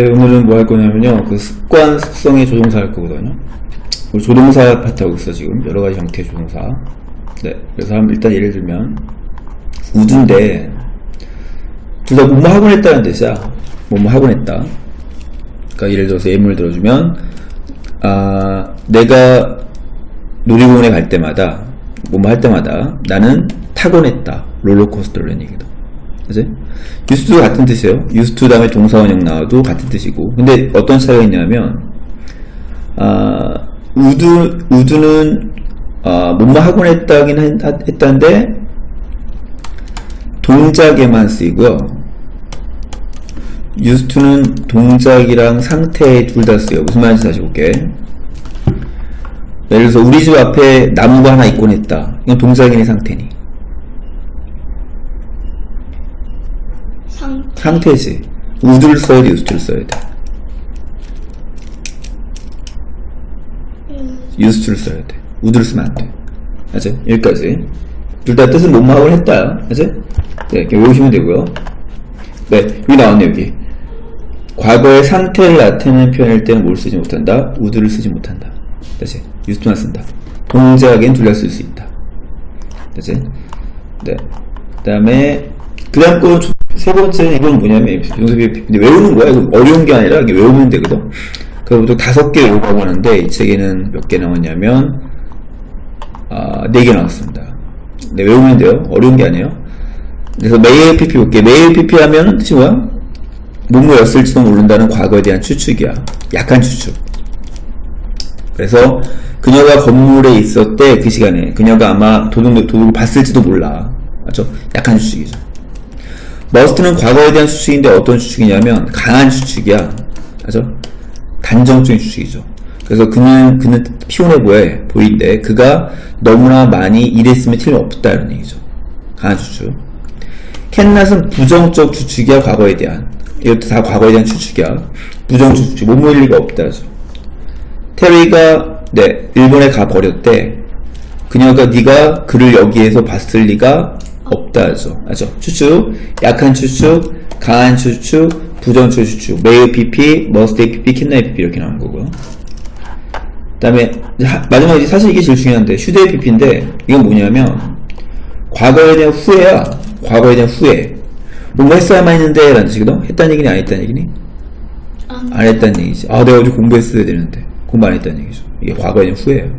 네, 오늘은 뭐 할 거냐면요. 그 습관 습성의 조동사 할 거거든요. 우리 조동사 파트 하고 있어, 지금. 여러 가지 형태의 조동사. 네. 그래서 한번 일단 예를 들면, 우드인데, 둘 다 뭐뭐 하곤 했다는 뜻이야. 뭐뭐 하곤 했다. 그러니까 예를 들어서 예문을 들어주면, 아, 내가 놀이공원에 갈 때마다, 뭐뭐 할 때마다 나는 타곤 했다. 롤러코스터라는 얘기다. 그지? 유스도 같은 뜻이에요. 유스트 다음에 동사원형 나와도 같은 뜻이고. 근데 어떤 차이가 있냐면, 아, 우드, 우드는, 아, 뭐뭐 하곤 했다긴 했, 했다는데, 동작에만 쓰이고요. 유스트는 동작이랑 상태 둘 다 쓰여요. 무슨 말인지 다시 볼게. 예를 들어서 우리 집 앞에 나무가 하나 있곤 했다. 이건 동작이니 상태니? 상 상태지. 우드를 써야 돼, 유스트를 써야 돼. 유스트를 써야 돼. 우드를 쓰면 안 돼. 알지? 여기까지. 둘 다 뜻은 뭐뭐 하곤 했다. 알지? 네, 이렇게 외우시면 되고요. 네, 여기 나왔네, 여기. 과거의 상태를 나타내는 표현일 때는 뭘 쓰지 못한다? 우드를 쓰지 못한다. 그치? 유스트만 쓴다. 동작엔 둘 다 쓸 수 있다. 그치? 네. 그 다음에, 그 다음 거, 세 번째는 이건 뭐냐면, 근데 외우는 거야. 이거 어려운 게 아니라, 이게 외우면 되거든? 그럼 보통 다섯 개 외우라고 하는데, 이 책에는 몇 개 나왔냐면, 아, 네 개 나왔습니다. 네, 외우면 돼요. 어려운 게 아니에요. 그래서 매일 PP 볼게. 매일 PP 하면 뜻이 뭐야? 뭐뭐였을지도 모른다는 과거에 대한 추측이야. 약한 추측. 그래서 그녀가 건물에 있었대 그 시간에 그녀가 아마 도둑 도둑을 봤을지도 몰라. 맞죠? 약한 추측이죠. 머스트는 과거에 대한 추측인데 어떤 추측이냐면 강한 추측이야. 맞죠? 단정적인 추측이죠. 그래서 그는 그는 피곤해 보여 보이는데 그가 너무나 많이 일했으면 틀림없다 이런 얘기죠. 강한 추측. 캔낫은 부정적 추측이야 과거에 대한. 이것도 다 과거에 대한 추측이야. 부정적 추측. 못 모일 리가 없다죠. 테리가 네 일본에 가 버렸대. 그녀가 네가 그를 여기에서 봤을 리가 없다죠. 맞죠? 추측, 약한 추측, 강한 추측, 부정적 추측, 메이 PP, 머스테이 PP, 캔나이 PP 이렇게 나오는 거고요. 그 다음에 하- 마지막에 사실 이게 제일 중요한데 휴대 PP인데 이건 뭐냐면 과거에 대한 후회야. 과거에 대한 후회. 뭔가 했어야만 했는데 라는 뜻이거든. 했다는 얘기니 안 했다는 얘기니? 안 안 했다는 얘기지. 아, 내가 어제 공부했어야 되는데. 공부 안 했다는 얘기죠. 이게 과거에 대한 후회예요.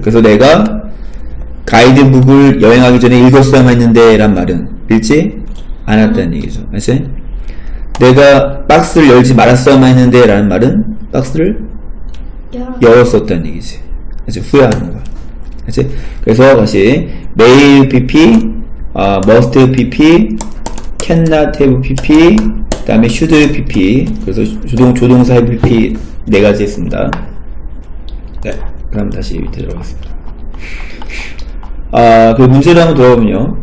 그래서 내가 가이드북을 여행하기 전에 읽었어야만 했는데 란 말은 읽지 않았다는 얘기죠. 알지? 내가 박스를 열지 말았어야만 했는데 라는 말은 박스를 열었었다는 얘기지. 그치? 후회하는 거야. 그치? 그래서 다시 매일 PP, 아, must PP, cannot have PP, 그 다음에 should PP, 그래서 조동, 조동사 PP 네 가지 했습니다. 네. 그럼 다시 밑에 들어가겠습니다. 아, 그 문제를 한번 들어보면요.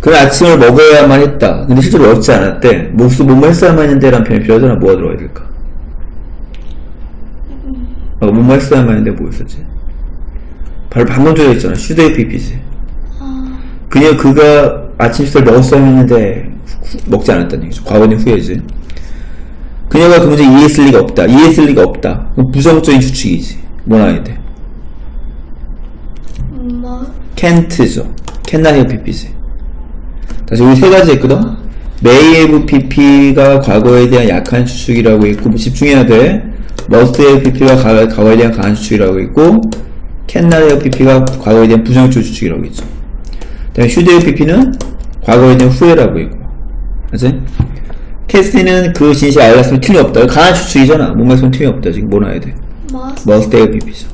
그 아침을 먹어야만 했다. 근데 실제로 먹지 않았대. 목수 뭐뭐 했어야만 했는데 라는 표현이 필요하잖아. 뭐가 들어가야 될까? 어, 뭐뭐 했어야만 했는데 뭐 있었지? 바로 방금 전에 했잖아. 슈데이 PP지. 아, 그냥 그가 아침 식사를 먹었어야 했는데 후- 먹지 않았다는 얘기죠. 과거는 후회지. 그녀가 그 문제 이해했을 리가 없다. 이해했을 리가 없다. 부정적인 추측이지. 뭐 나와야 can't죠. cannot have pp지. 다시 우리 세 가지 했거든? may have pp가 과거에 대한 약한 추측이라고 했고 뭐 집중해야 돼. must have pp가 가- 과거에 대한 강한 추측이라고 했고 cannot have pp가 과거에 대한 부정적 추측이라고 했죠. 그 다음에 should have pp는 과거에 대한 후회라고 했고. 알지? 캐스티는 그 진실 알았으면 틀림없다. 강한 추측이잖아. 뭔가 있으면 틀림없다. 지금 뭐 나야 돼? must have pp죠.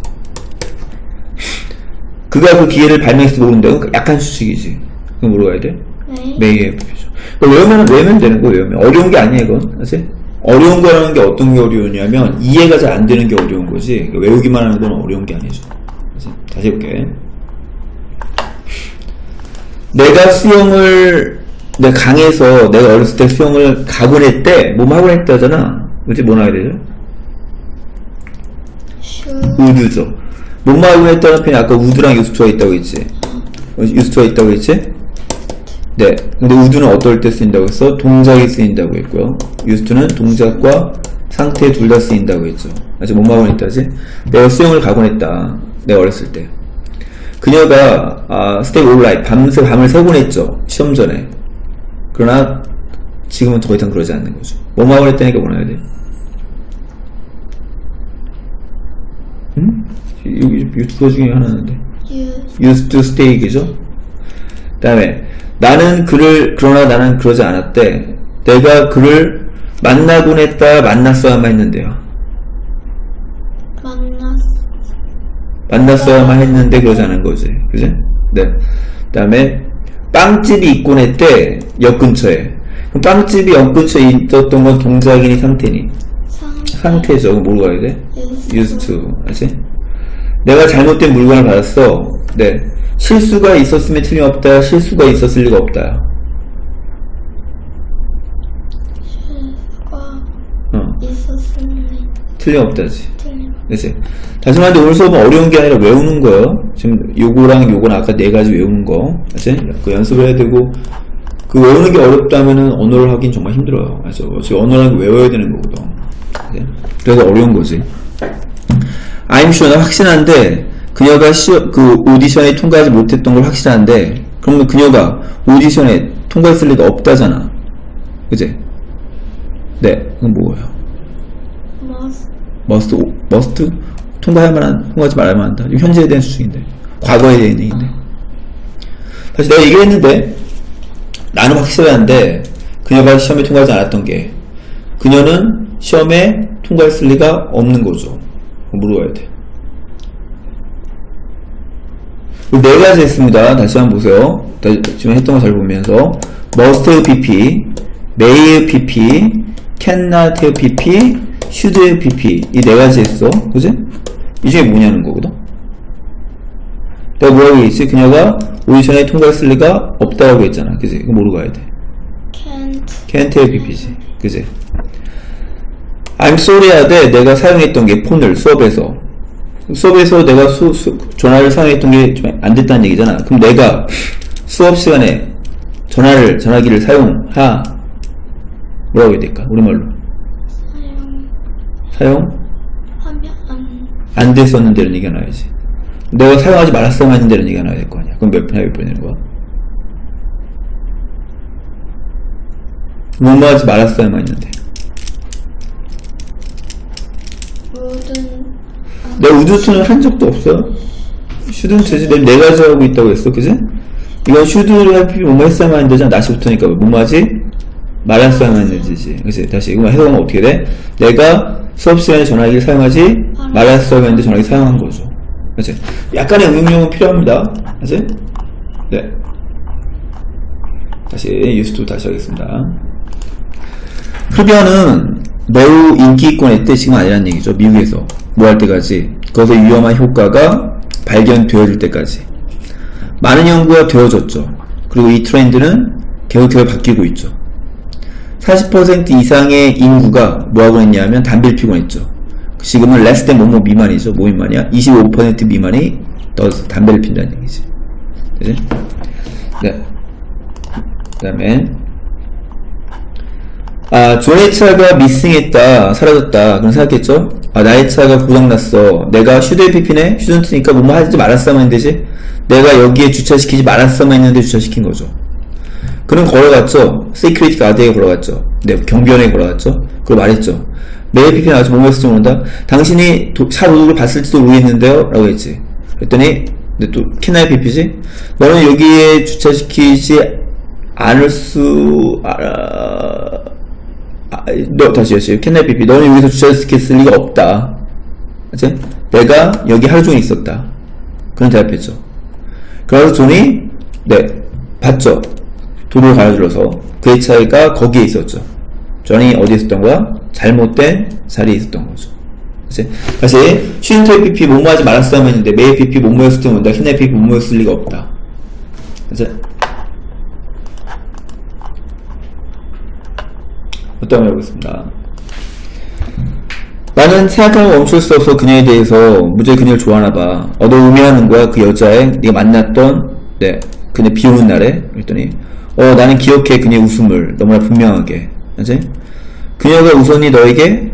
그가 그 기회를 발명해서 모른다고 약한 추측이지. 그럼 가야 돼? may may have pp죠. 외우면, 외우면 되는 거 외우면. 어려운 게 아니야, 이건. 알지? 어려운 거라는 게 어떤 게 어려우냐면, 이해가 잘 안 되는 게 어려운 거지. 그러니까 외우기만 하는 건 어려운 게 아니죠. 알지? 다시 해볼게. 내가 수영을, 내가 강에서 내가 어렸을 때 수영을 가곤 했대. 뭐뭐 하곤 했다잖아. 그치? 뭐 나와야 되죠? 우드죠. 하곤 했다는 편이 아까 우드랑 유스트가 있다고 했지. 어, 유스트가 있다고 했지? 네. 근데 우드는 어떨 때 쓰인다고 했어? 동작이 쓰인다고 했고요. 유스트는 동작과 상태 둘 다 쓰인다고 했죠. 아직 못 막은 했다지? 내가 수영을 가곤 했다. 내가 어렸을 때. 그녀가, 아, 스테이 올라이, 밤새 밤을 새곤 했죠. 시험 전에. 그러나, 지금은 더 이상 그러지 않는 거죠. 뭐 막을 했다니까 뭐라 해야 돼? 음? 두거 중에 하나인데. use, used to stay이죠. 그 다음에 나는 그를 그러나 나는 그러지 않았대. 내가 그를 만나곤 했다 만났어야만 했는데요. 만났, 만났어야만 했는데 그러지 않은 거지. 그지? 네. 그 다음에 빵집이 있곤 했대 역 근처에. 그럼 빵집이 역 근처에 있었던 건 동작이니 상태니? 상태, 상태죠. 뭐로 가야 돼? used, used to. 알지? 내가 잘못된 물건을 받았어. 네. 실수가 있었으면 틀림없다. 실수가 있었을 리가 없다. 어. 틀림없다지. 틀림. 그치? 다시 말해 오늘 수업은 어려운 게 아니라 외우는 거예요. 지금 요거랑 요거는 아까 네 가지 외우는 거. 그치? 그 연습을 해야 되고, 그 외우는 게 어렵다면은 언어를 하긴 정말 힘들어요. 어차피 언어라는 게 외워야 되는 거거든. 그치? 그래서 어려운 거지. I'm sure, 나 확신한데, 그녀가 시, 그 오디션에 통과하지 못했던 걸 확실한데, 그러면 그녀가 오디션에 통과했을 리가 없다잖아. 그치? 네, 그건 뭐예요? must, 머스트 머스트 통과할 만한 통과하지 말아야 한다. 현재에 대한 수준인데 과거에 대한 얘기인데 사실 내가 얘기했는데 나는 확실한데 그녀가 시험에 통과하지 않았던 게 그녀는 시험에 통과했을 리가 없는 거죠. 물어봐야 돼. 네 가지 했습니다. 다시 한번 보세요. 지금 했던 거 잘 보면서 must pp, may pp, cannot pp, should pp 이 네 가지 했어. 그지? 이 중에 뭐냐는 거거든. 내가 뭐라고 했지? 그녀가 오디션에 통과했을 리가 없다라고 했잖아. 그지? 이거 뭐로 가야 돼? can't, can't pp지. 그지? I'm sorry 하되 내가 사용했던 게 폰을 수업에서 수업에서 내가 수, 수- 전화를 사용했던 게좀안 됐다는 얘기잖아. 그럼 내가 수업 시간에 전화를 전화기를 사용하 뭐라고 해야 될까? 우리말로 사용 안, 안 됐었는데는 얘기가 나와야지. 내가 사용하지 말았어야만 했는데는 얘기가 나와야 될 거 아니야. 그럼 몇 분이야 몇 분이는 거야? 뭐뭐 하지 말았어야만 했는데. 내가 우드투는 한 적도 없어요. 슈드는 되지. 내가 네 가지 하고 있다고 했어. 그지? 이건 슈드를 할 필요 뭐뭐 했어야만 했는 데잖아. 나시부터니까 뭐뭐 하지? 말았어야만 데지. 그치? 다시 이거 해석하면 어떻게 돼? 내가 수업 시간에 전화기를 사용하지 말았어야만 했는데 전화기 사용한 거죠. 그치? 약간의 응용력은 필요합니다. 그치? 네. 다시 유스도 다시 하겠습니다. 흡연은 매우 인기 있곤 했대 지금 아니란 얘기죠. 미국에서 뭐 할 때까지 그것의 위험한 효과가 발견되어질 때까지 많은 연구가 되어졌죠. 그리고 이 트렌드는 계속해서 바뀌고 있죠. 40% 이상의 인구가 뭐하고 했냐면 담배를 피곤 했죠. 지금은 less than 뭐뭐 미만이죠. 뭐 미만이야? 25% 미만이 더 담배를 핀다는 얘기지. 그지? 네. 그 다음에 아, 존의 차가 미싱했다, 사라졌다, 그런 생각했죠? 아, 나의 차가 고장났어. 내가 슈드에 피피네? 슈던트니까 뭐뭐 하지 말았어야만 했는데지? 내가 여기에 주차시키지 말았어야만 했는데 주차시킨 거죠. 그럼 걸어갔죠? 시큐리티 가드에 걸어갔죠? 네, 경비원에 걸어갔죠? 그리고 말했죠. 피피 나와서 뭐뭐 했을지 모른다? 당신이 도- 차 도둑을 봤을지도 모르겠는데요? 라고 했지. 그랬더니, 근데 또, 키나의 피피지? 너는 여기에 주차시키지 않을 수, 아, 아, 너 다시 다시 캔넬 비비 너는 여기서 주차시켰을 리가 없다. 그치? 내가 여기 하루 종일 있었다. 그런 대답했죠. 그래서 존이 네 봤죠. 도로를 가로질러서 그의 차가 거기에 있었죠. 존이 어디에 있었던 거야? 잘못된 자리에 있었던 거죠. 그치? 다시 슈인터의 PP 뭐뭐 하지 말았어야만 했는데 메일 PP 뭐뭐였을 때 온다. 캔넬 PP 뭐뭐였을 리가 없다. 그치? 어떤 걸 해보겠습니다. 나는 생각하는 걸 멈출 수 없어 그녀에 대해서 무지하게 그녀를 좋아하나봐. 어, 너 의미하는 거야 그 여자애 네가 만났던 네 그녀 비오는 날에 그랬더니 어 나는 기억해 그녀의 웃음을 너무나 분명하게 알지? 그녀가 웃었니 너에게?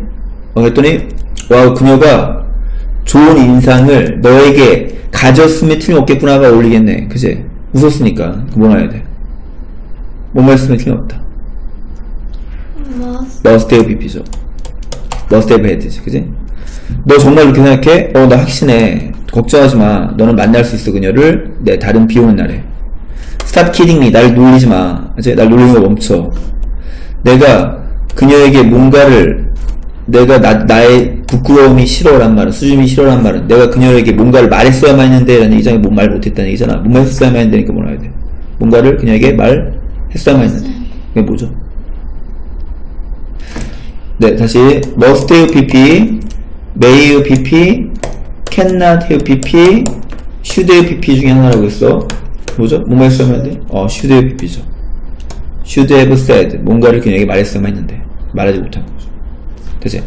어 했더니 와 그녀가 좋은 인상을 너에게 가졌으면 틀림없겠구나가 어울리겠네 그지? 웃었으니까 뭐 나야 돼? 뭐만 했으면 틀림없다 must have BP죠 must have had지 그지? 너 정말 그렇게 생각해? 어 나 확신해. 걱정하지 마. 너는 만날 수 있어 그녀를. 내 다른 비 오는 날에. Stop kidding me. 날 놀리지 마. 이제 날 놀리는 거 멈춰. 내가 그녀에게 뭔가를 내가 나, 나의 부끄러움이 싫어란 말은 수줍음이 싫어란 말은 내가 그녀에게 뭔가를 말했어야만 했는데 라는 얘기잖아 뭔말 못했다는 얘기잖아. 뭔말 했어야만 했는데니까 뭐라 해야 돼? 뭔가를 그녀에게 말했어야만 했는데. 그게 뭐죠? 네 다시 must have pp may have pp cannot have pp should have pp 중에 하나라고 했어 뭐죠? 뭐만 했어야만 했는데? 어 should have pp죠 should have said 뭔가를 그녀에게 말했어야만 했는데 말하지 못한 거죠. 되지?